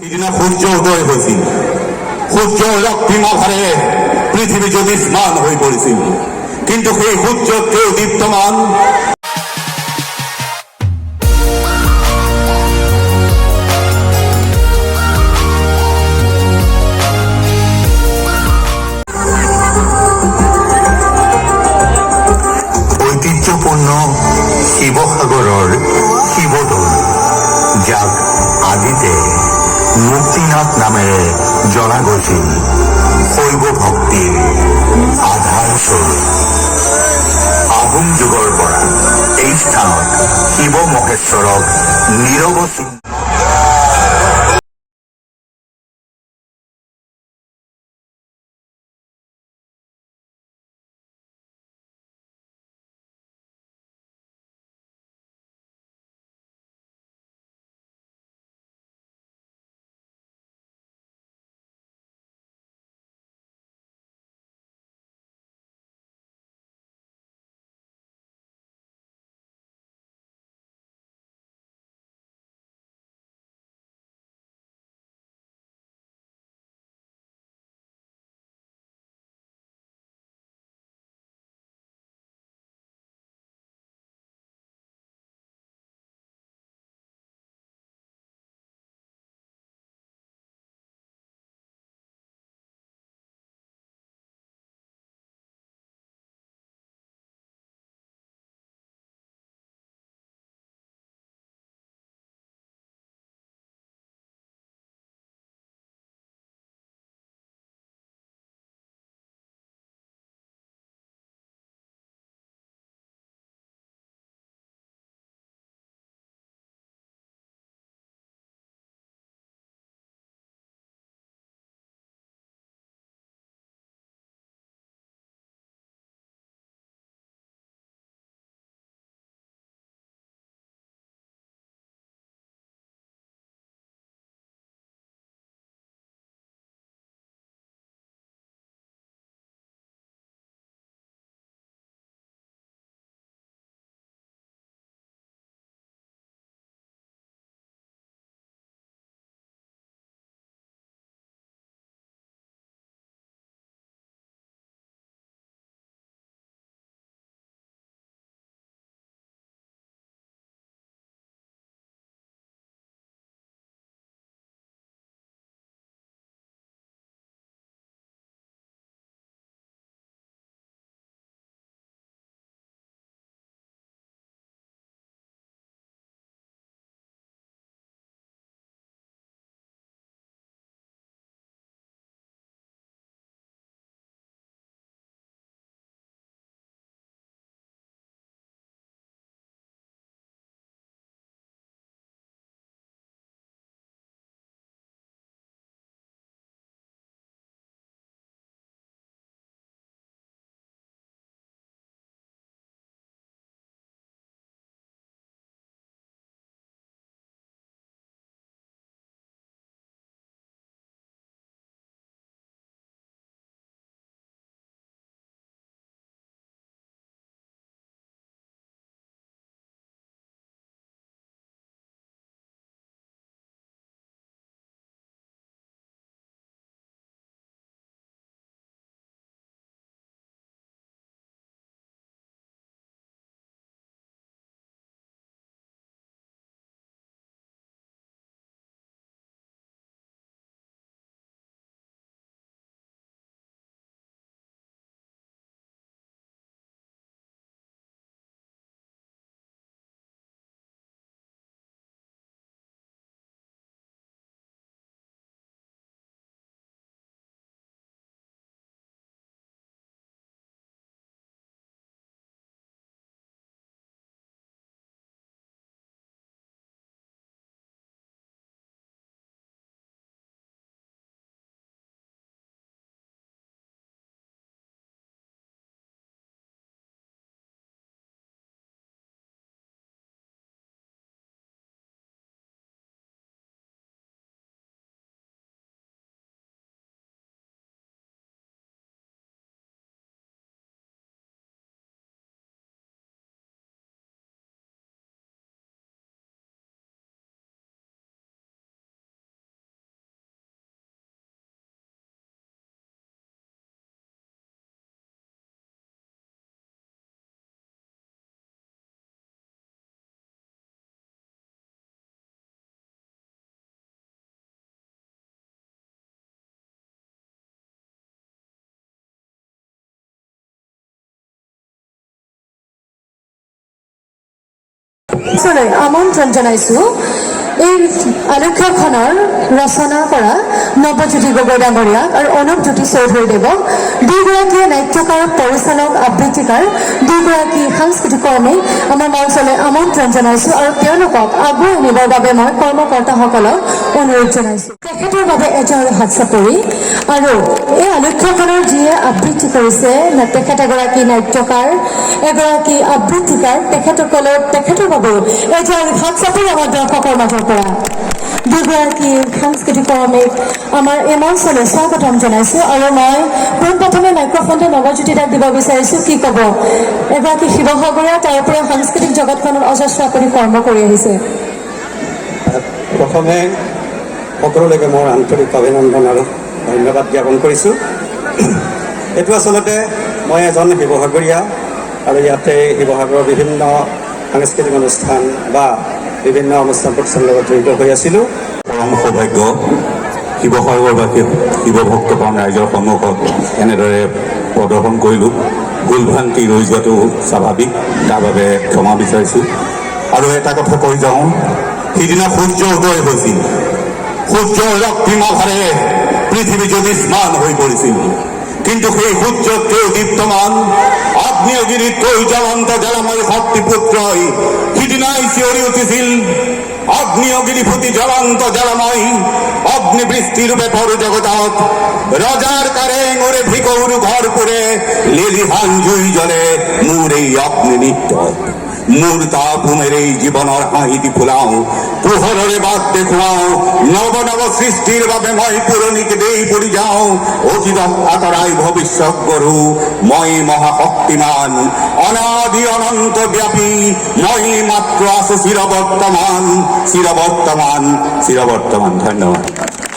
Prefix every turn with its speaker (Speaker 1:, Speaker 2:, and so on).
Speaker 1: সিদিনা সূৰ্য উদয় হৈছিল সূৰ্য আধাৰে পৃথিৱী জ্যোতিষ্মান হৈ পৰিছিল কিন্তু সেই সূৰ্যতকৈ দীপ্তমান?
Speaker 2: ঐতিহ্যপূৰ্ণ শিৱসাগৰৰ শিৱদৌল যাক, আদিতে মুক্তিনাথ নামেৰে জনা গৈছিল শৈৱ ভক্তিৰ আধাৰস্বৰূপ আহোম যুগৰ পৰা এই স্থানত শিৱ মহেশ্বৰক নিৰৱচ্ছিন্ন
Speaker 3: পিছলৈ আমন্ত্ৰণ জনাইছোঁ এই আলেখ্যখনৰ ৰচনা কৰা নৱজ্যোতি গগৈ ডাঙৰীয়াক আৰু অনুপজ্যোতি চৌধুৰীদেৱক দুয়োগৰাকীয়ে নাট্যকাৰ, পৰিচালক, আবৃত্তিকাৰ দুয়োগৰাকী সাংস্কৃতিক কৰ্মী আমাৰ মঞ্চলৈ আমন্ত্ৰণ জনাইছোঁ আৰু তেওঁলোকক আগুৱাই নিবৰ বাবে মই কৰ্মকৰ্তাসকলক অনুৰোধ জনাইছোঁ। তেখেতৰ বাবে এজন হাত চাপৰি আৰু এই আলেখ্যখনৰ যিয়ে আবৃত্তি কৰিছে তেখেত এগৰাকী নাট্যকাৰ, এগৰাকী আবৃত্তিকাৰ, তেখেতসকলৰ, তেখেতৰ বাবেও এজন হাত চাপৰি আমাৰ দৰ্শকৰ মাজৰ পৰা দুগৰাকী সাংস্কৃতিক কৰ্মীক আমাৰ এই মঞ্চলৈ স্বাগতম জনাইছোঁ আৰু মই পোনপ্ৰথমে মাইক্ৰফোনটো নৱজ্যোতি দাক দিব বিচাৰিছোঁ কি ক'ব? এগৰাকী শিৱসাগৰীয়া তাৰ উপৰিও সাংস্কৃতিক জগতখনত অজস্ৰ আপুনি কৰ্ম কৰি আহিছে।
Speaker 4: প্ৰথমে সকলোলৈকে মোৰ আন্তৰিক অভিনন্দন আৰু ধন্যবাদ জ্ঞাপন কৰিছোঁ। এইটো আচলতে মই এজন শিৱসাগৰীয়া আৰু ইয়াতে শিৱসাগৰৰ বিভিন্ন সাংস্কৃতিক অনুষ্ঠান বা বিভিন্ন অনুষ্ঠান প্ৰতিষ্ঠানৰ লগত জড়িত হৈ আছিলোঁ।
Speaker 1: পৰম সৌভাগ্য শিৱসাগৰবাসী শিৱভক্তপ্ৰাণ ৰাইজৰ সন্মুখত এনেদৰে প্ৰদৰ্শন কৰিলোঁ। ভুল ভ্ৰান্তি ৰৈ যোৱাটো স্বাভাৱিক, তাৰ বাবে ক্ষমা বিচাৰিছোঁ। আৰু এটা কথা কৈ যাওঁ, সিদিনা সূৰ্য উদয় হৈছিল। সূৰ্যৰ ৰক্তিম আধাৰে পৃথিৱী জ্যোতিষ্মান হৈ পৰিছিল। কিন্তু সেই সূৰ্যতকৈ দীপ্তমান আগ্নেয়গিৰিতকৈ জ্বলন্ত জ্বালাময় শক্তিপুত্ৰই সিদিনাই চিঞৰি উঠিছিল অগ্নিয়গিরি ফুটি জ্বলন্ত জ্বালাময় অগ্নিবৃষ্টি রূপে পর জগতত রজার কারে ওরে ভিকৌর ঘর পুরে, লিলিহান জুই জলে এই অগ্নি নিত্য মোৰ তাপোমেৰ এই জীৱনৰ হাঁহিটি ফুলাওঁ পোহৰৰে বাট দেখুৱাওঁ নৱ নৱ সৃষ্টিৰ বাবে মই পুৰণিক দেই পৰি যাওঁ অতীতক আঁতৰাই ভৱিষ্যত গঢ়ো মই মহাশক্তিমান, অনাদি অনন্ত ব্যাপী, মই মাত্ৰ আছো চিৰবৰ্তমান চিৰবৰ্তমান চিৰবৰ্তমান ধন্যবাদ।